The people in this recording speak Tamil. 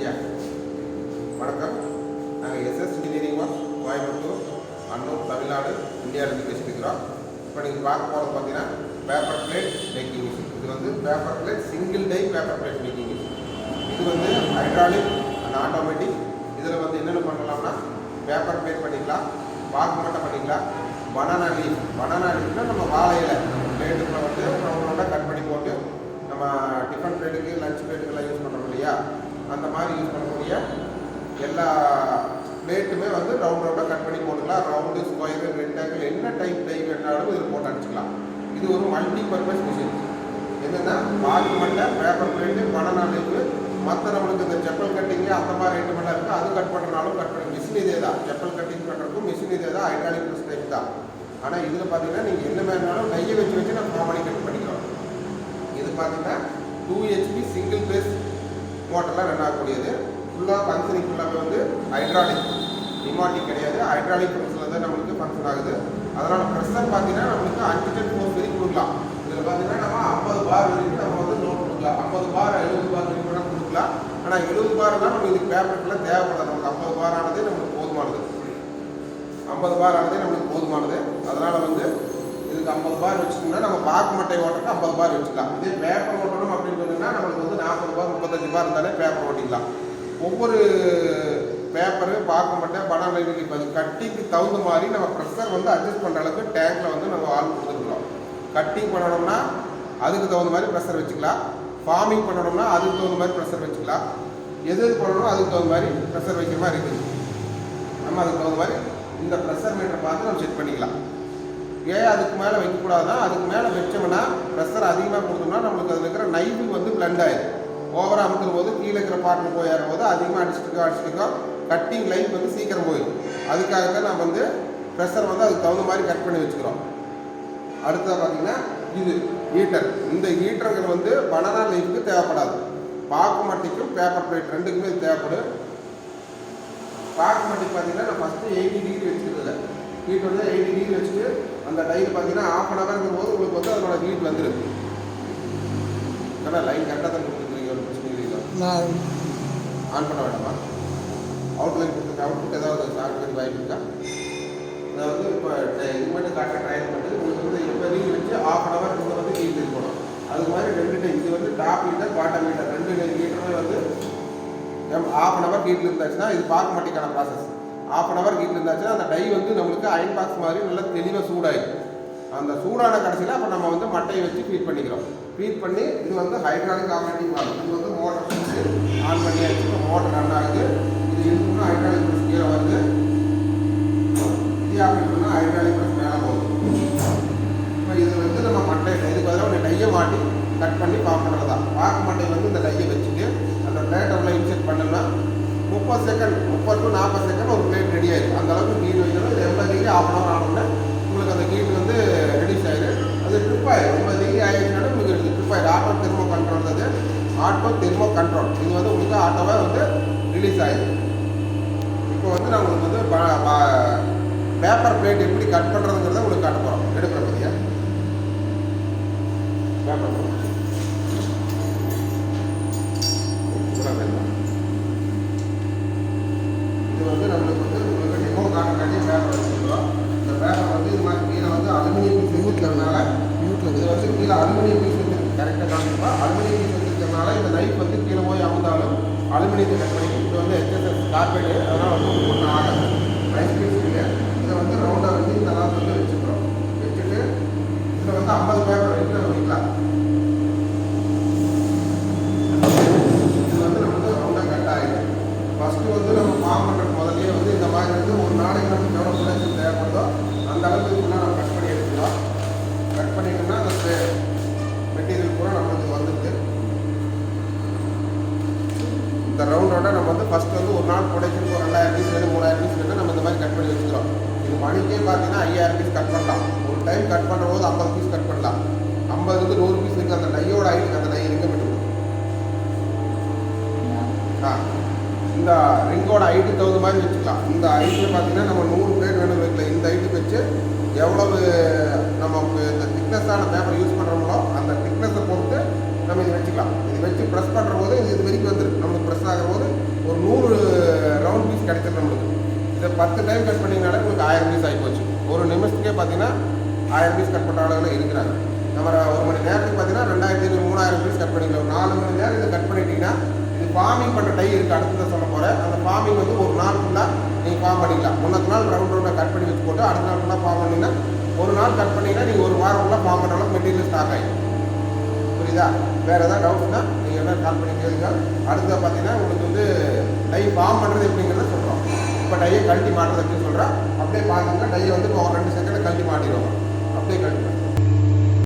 ஐயா. வணக்கம். நாங்கள் SS engineering work Coimbatore Annur Tamil Nadu இந்தியாவிலேருந்து பேசிட்டுருக்கிறோம். இப்போ நீங்கள் பார்க்க போகிறது பார்த்தீங்கன்னா பேப்பர் பிளேட் மேக்கிங் மிஷின் இது வந்து paper plate single die paper plate making machine இது வந்து ஹைட்ராலிக் அண்ட் ஆட்டோமேட்டிக் இதில் வந்து என்னென்ன பண்ணலாம்னா பேப்பர் பிளேட் பண்ணிக்கலாம் வாக்கு மட்டும் பண்ணிக்கலாம். பனானா லீஃப் பனானா லீஃப்னா நம்ம வாழை இலை. பிளேட்டுக்குள்ள வந்து ரவுண்டாக கட் பண்ணி போட்டு நம்ம டிஃபன் பிளேட்டுக்கு லஞ்ச் பிளேட்டுக்கெல்லாம் யூஸ் பண்ணுறோம் இல்லையா? அந்த மாதிரி யூஸ் பண்ணக்கூடிய எல்லா பிளேட்டுமே வந்து ரவுண்ட் ரவுண்டாக கட் பண்ணி போட்டுக்கலாம். ரவுண்டு ஸ்கொயரு ரெக்டாங்கிள் என்ன டைப் டை வேணாலும் இதில் போட்டு அடிச்சுக்கலாம். இது ஒரு மல்டி பர்பஸ் மிஷின் என்னென்னா பால் மட்டை பேப்பர் பிளேட்டு பனானா லீஃபு மற்ற நம்மளுக்கு இந்த செப்பல் கட்டிங்கு அந்த மாதிரி ஐட்டமெல்லாம் இருக்குது அது கட் பண்ணுறனாலும் கட் பண்ணி மிஷின் இதே தான். செப்பல் கட்டிங் பண்ணுறதுக்கும் மிஷின் இதே தான். ஹைட்ராலிக் ப்ரெஸ் டைப் தான். ஆனால் இதில் பார்த்தீங்கன்னா நீங்கள் என்ன வேணாலும் கையை வச்சு வச்சு நம்ம காமனி கட் பண்ணிக்கலாம். இது பார்த்தீங்கன்னா டூ ஹெச்பி சிங்கிள் பேஸ் மோட்டரில் ரன் ஆகக்கூடியது ஃபுல்லாக ஃபங்க்ஷனிங் ஃபுல்லாகவே வந்து ஹைட்ராலிக் நிமாட்டிக் கிடையாது. ஹைட்ராலிக் ஃபங்க்ஷனில் தான் நம்மளுக்கு ஃபங்க்ஷன் ஆகுது. அதனால் ப்ரெஷர் பார்த்தீங்கன்னா நம்மளுக்கு அன்லிமிட்டட் ஃபோர்ஸ் வரைக்கும் கொடுக்கலாம். இதில் பார்த்தீங்கன்னா நம்ம ஐம்பது பார் வரைக்கும் நம்ம வந்து நோட் கொடுக்கலாம். ஐம்பது பார் எழுபது பார் வரைக்கும் கூட கொடுக்கலாம். ஆனால் எழுபது பாரெல்லாம் நம்ம இதுக்கு பேப்பருக்குலாம் தேவைப்படாது. நமக்கு ஐம்பது பார் ஆனதே நம்மளுக்கு போதுமானது. ஐம்பது பார் ஆனதே நம்மளுக்கு போதுமானது. அதனால் வந்து இதுக்கு ஐம்பது பார் வச்சுக்கோங்கன்னா நம்ம பாக்கு மட்டை ஓட்டுறதுக்கு ஐம்பது பார் வச்சுக்கலாம். இதே பேப்பர் ஓட்டணும் அப்படின்னு சொன்னீங்கன்னா நம்மளுக்கு வந்து நாற்பது பார் முப்பத்தஞ்சு பார் இருந்தாலே பேப்பர் ஓட்டிக்கலாம். ஒவ்வொரு பேப்பரு பாக்கு மட்டை பணம் இப்போ அது கட்டிங்க்கு தகுந்த மாதிரி நம்ம ப்ரெஷர் வந்து அட்ஜஸ்ட் பண்ணுற அளவுக்கு டேங்கில் வந்து நம்ம ஆள் கொடுத்துருக்குறோம் கட்டிங் பண்ணணும்னா அதுக்கு தகுந்த மாதிரி ப்ரெஷர் வச்சுக்கலாம். ஃபார்மிங் பண்ணணும்னா அதுக்கு தகுந்த மாதிரி ப்ரெஷர் வச்சுக்கலாம். எது எது பண்ணணும் அதுக்கு தகுந்த மாதிரி ப்ரெஷர் வைக்கிற மாதிரி இருக்குது. நம்ம அதுக்கு தகுந்த மாதிரி இந்த ப்ரெஷர் மீட்டரை பார்த்து நம்ம செக் பண்ணிக்கலாம். ஏன் அதுக்கு மேலே வைக்கக்கூடாதுன்னா அதுக்கு மேலே வச்சோம்னா ப்ரெஷர் அதிகமாக கொடுத்தோம்னா நம்மளுக்கு அதில் இருக்கிற நைஃபு வந்து பிளண்ட் ஆயிடும் ஓவராக அமுக்கிற போது கீழே இருக்கிற பாட்டில் போய் போது அதிகமாக அடிச்சுட்டுக்கோ அடிச்சுட்டுக்கோ கட்டிங் லைஃப் வந்து சீக்கிரம் போயிடும் அதுக்காக தான் நம்ம வந்து ப்ரெஷர் வந்து அதுக்கு தகுந்த மாதிரி கட் பண்ணி வச்சுக்கிறோம். அடுத்தது பார்த்தீங்கன்னா இது ஹீட்டர் இந்த ஹீட்டருங்கிறது வந்து பனானா லைஃபுக்கு தேவைப்படாது. பாக்கு மட்டிக்கும் பேப்பர் பிளேட் ரெண்டுக்குமே தேவைப்படும். பாக்கு மட்டிக்கு பார்த்தீங்கன்னா நான் ஃபஸ்ட்டு எயிட்டி டிகிரி வச்சுருந்தேன் ஹீட்டர் வந்து எயிட்டி டிகிரி வச்சுட்டு அந்த டைல் பார்த்தீங்கன்னா ஆஃப் அன் ஹவர்ங்கும் போது உங்களுக்கு வந்து அதனோட ஹீட் வந்துடும் ஏன்னா லைன் கரெக்டாக தான் கொடுத்துருக்கீங்க ஒரு பிரச்சனை இல்லைங்களா நான் ஆன் பண்ண வேண்டாமா? அவுட்லைன் கொடுத்துருக்க அவுட்புட் ஏதாவது சாஃப்ட்வேர் வாய்ப்பு இருக்கா? அதாவது இப்போ இது மட்டும் காட்டுற ட்ரையல் மட்டும் உங்களுக்கு வந்து எப்போ ரீல் வச்சு ஆஃப் அன் ஹவர் இங்கே வந்து ஹீட் இருக்கணும் அது மாதிரி ரெண்டு டைம் இது வந்து டாப் ஹீட்டர் பாட்டம் ஹீட்டர் ரெண்டு ஹீட்டருமே வந்து ஆஃப் அன் ஹவர் ஹீட்டில் இருந்தாச்சுன்னா இது பார்க்க மாட்டேங்கான process of an hour heat இருந்தாச்சுன்னா அந்த டை வந்து நம்மளுக்கு அயன் பாக்ஸ் மாதிரி நல்லா தெளிவாக சூடாயிடும் அந்த சூடான கடைசியில் அப்போ நம்ம வந்து மட்டையை வச்சு ஃபீட் பண்ணிக்கிறோம். ஃபீட் பண்ணி இது வந்து ஹைட்ராலிக் ஆப்ரேட்டிங் வால்வ் இது வந்து மோட்டர் சுவிட்ச் ஆன் பண்ணியாச்சு மோட்டர் ரன் ஆகுது. இது இழுப்புனா ஹைட்ராலிக் ப்ரெஸ் கீழே வருது. இது ஆப்ரேட் பண்ணால் ஹைட்ராலிக் ப்ரெஸ் மேலே போகும். இப்போ இது வந்து நம்ம மட்டை இதுக்கு பதிலாக ஒரு டையை மாட்டி கட் பண்ணி பாக் தான் பார்க்க மட்டை வந்து இந்த டையை வச்சுட்டு அந்த பிளேட்டை உள்ள இன்செக்ட் பண்ணோம்னா முப்பது செகண்ட் முப்பது டு நாற்பது செகண்ட் ஒரு பிளேட் ரெடி ஆயிடும் அந்த அளவுக்கு ஹீட் வைக்கணும். இது எண்பது டிகிரி ஆஃப் அன் ஹவர் உங்களுக்கு அந்த ஹீட் வந்து ரெடியூஸ் ஆயிடும் அது ட்ரிப் ஆயிடும் எண்பது டிகிரி ஆயிடுச்சுனாலும் உங்களுக்கு ட்ரிப் ஆயிடும் ஆட்டோ தெர்மோ கண்ட்ரோல் அது. ஆட்டோ தெர்மோ கண்ட்ரோல் இது வந்து உங்களுக்கு ஆட்டோவாக வந்து ரிலீஸ் ஆயிடும் இப்போ வந்து நான் உங்களுக்கு வந்து பேப்பர் பிளேட் எப்படி கட் பண்ணுறதுங்கிறத உங்களுக்கு காட்ட போகிறோம் எடுக்கிறோம் பற்றியா பேப்பர் அலுமினியம் இருக்கிறதுனால இந்த நைட் வந்து கீழே போய் அமுந்தாலும் அலுமினியத்தை கட் பண்ணி இது வந்து ஹெச்எஸ்எஸ் கார்பேட்டு அதெல்லாம் வந்து ஒன்று ஆகாது நைஃப் பீஸ் இல்லை இதை வந்து ரவுண்டாக வந்து இந்த நாள் வந்து வச்சுக்கிறோம் வச்சுட்டு இதில் வந்து ஐம்பது பேப்பர் வரைக்கும் நம்ம வைக்கலாம் இது வந்து நமக்கு ரவுண்டாக கட் ஆகிடும் ஃபஸ்ட்டு வந்து நம்ம ஃபார்ம் பண்ணுறது முதல்லயே வந்து இந்த மாதிரி வந்து ஒரு நாளைக்கு நமக்கு எவ்வளோ ப்ரொடக்ஷன் தேவைப்படுதோ அந்த அளவுக்கு ஃபுல்லாக நம்ம கட் பண்ணி எடுத்துக்கலாம் கட் பண்ணிட்டோம்னா அந்த மெட்டீரியல் பூரா நம்மளுக்கு வந்துடுது இந்த ரவுண்டோட நம்ம வந்து ஃபஸ்ட் வந்து ஒரு நாள் ப்ரொடக்ஷனுக்கு ஒரு ரெண்டாயிரம் பீஸ் வேணும் மூணாயிரம் பீஸ் வேணும் நம்ம இந்த மாதிரி கட் பண்ணி வச்சுக்கிறோம். இது மணிக்கே பார்த்தீங்கன்னா ஐயாயிரம் பீஸ் கட் பண்ணலாம். ஒரு டைம் கட் பண்ணுற போது ஐம்பது பீஸ் கட் பண்ணலாம். ஐம்பதுலேருந்து நூறு பீஸ் இருக்குது அந்த டையோட ஆயிட்டு அந்த டை எங்கே விட்டு ஆ. இந்த ரிங்கோட ஹைட்டுக்கு தகுந்த மாதிரி வச்சுக்கலாம். இந்த ஹைட்டில் பார்த்தீங்கன்னா நம்ம நூறு பிளேட் வேணும் வைக்கலாம் இந்த ஹைட்டுக்கு வச்சு எவ்வளவு நமக்கு இந்த திக்னஸான பேப்பர் யூஸ் பண்ணுறோமோ அந்த திக்னஸை பொறுத்து நம்ம இது வச்சுக்கலாம். இது வச்சு ப்ரெஸ் பண்ணுற போது இது இது வரைக்கும் வந்துடும் நம்மளுக்கு ப்ரெஸ் ஆகிற போது பத்து டைம் கட் பண்ணிங்கனாலே உங்களுக்கு ஆயிரம் பீஸ் ஆகி போச்சு. ஒரு நிமிஷத்துக்கே பார்த்தீங்கன்னா ஆயிரம் பீஸ் கட் பண்ணுற ஆளுகள் இருக்கிறாங்க. நம்ம ஒரு மணி நேரத்துக்கு பார்த்தீங்கன்னா ரெண்டாயிரத்தி ஐநூறு மூணாயிரம் பீஸ் கட் பண்ணிக்கலாம். நாலு மணி நேரம் இதை கட் பண்ணிட்டீங்கன்னா இது ஃபார்மிங் பண்ணுற டை இருக்குது அடுத்தது சொல்ல போகிறேன் அந்த ஃபார்மிங் வந்து ஒரு நாள் ஃபுல்லாக நீங்கள் ஃபார்ம் பண்ணிக்கலாம். முன்னத்து நாள் ரவுண்ட் ரவுண்டாக கட் பண்ணி வச்சு போட்டு அடுத்த நாள் ஃபுல்லாக ஃபார்ம் பண்ணிங்கன்னா ஒரு நாள் கட் பண்ணிங்கன்னா நீங்கள் ஒரு வாரம் ஃபுல்லாக ஃபார்ம் பண்ணுற அளவுக்கு மெட்டீரியல் ஸ்டாக் ஆகிடும் புரியுதா? வேறு எதாவது டவுட்னா வேணால் கால் பண்ணி கேளுங்க அடுத்தது பார்த்தீங்கன்னா உங்களுக்கு வந்து டை ஃபார்ம் பண்ணுறது எப்படிங்கிறத சொல்கிறோம் இப்போ டையை கழட்டி மாட்டுறது எப்படின்னு சொல்கிறேன் அப்படியே பார்த்தீங்கன்னா டையை வந்து இப்போ ரெண்டு செகண்டில் கழட்டி மாட்டிடுவாங்க. அப்படியே கழட்டி